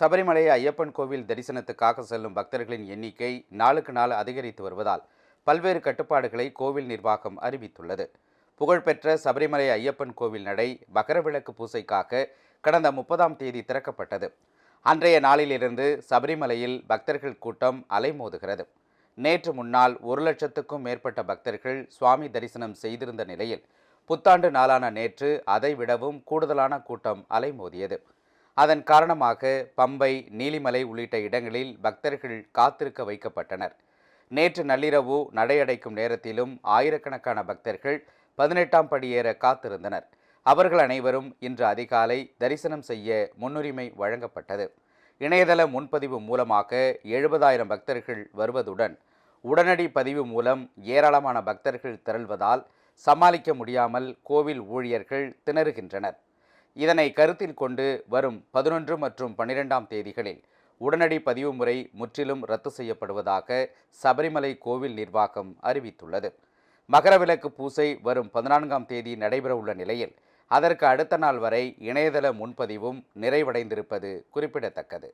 சபரிமலை ஐயப்பன் கோவில் தரிசனத்துக்காக செல்லும் பக்தர்களின் எண்ணிக்கை நாளுக்கு நாள் அதிகரித்து வருவதால் பல்வேறு கட்டுப்பாடுகளை கோவில் நிர்வாகம் அறிவித்துள்ளது. புகழ்பெற்ற சபரிமலை ஐயப்பன் கோவில் நடை மகரவிளக்கு பூசைக்காக கடந்த முப்பதாம் தேதி திறக்கப்பட்டது. அன்றைய நாளிலிருந்து சபரிமலையில் பக்தர்கள் கூட்டம் அலைமோதுகிறது. நேற்று முன்னால் ஒரு லட்சத்துக்கும் மேற்பட்ட பக்தர்கள் சுவாமி தரிசனம் செய்திருந்த நிலையில் புத்தாண்டு நாளான நேற்று அதைவிடவும் கூடுதலான கூட்டம் அலைமோதியது. அதன் காரணமாக பம்பை நீலிமலை உள்ளிட்ட இடங்களில் பக்தர்கள் காத்திருக்க வைக்கப்பட்டனர். நேற்று நள்ளிரவு நடையடைக்கும் நேரத்திலும் ஆயிரக்கணக்கான பக்தர்கள் பதினெட்டாம் படியேற காத்திருந்தனர். அவர்கள் அனைவரும் இன்று அதிகாலை தரிசனம் செய்ய முன்னுரிமை வழங்கப்பட்டது. இணையதள முன்பதிவு மூலமாக எழுபதாயிரம் பக்தர்கள் வருவதுடன் உடனடி பதிவு மூலம் ஏராளமான பக்தர்கள் திரள்வதால் சமாளிக்க முடியாமல் கோவில் ஊழியர்கள் திணறுகின்றனர். இதனை கருத்தில் கொண்டு வரும் பதினொன்று மற்றும் பனிரெண்டாம் தேதிகளில் உடனடி பதிவு முறை முற்றிலும் ரத்து செய்யப்படுவதாக சபரிமலை கோவில் நிர்வாகம் அறிவித்துள்ளது. மகரவிளக்கு பூசை வரும் பதினான்காம் தேதி நடைபெறவுள்ள நிலையில் அதற்கு அடுத்த நாள் வரை இணையதள முன்பதிவும் நிறைவடைந்திருப்பது குறிப்பிடத்தக்கது.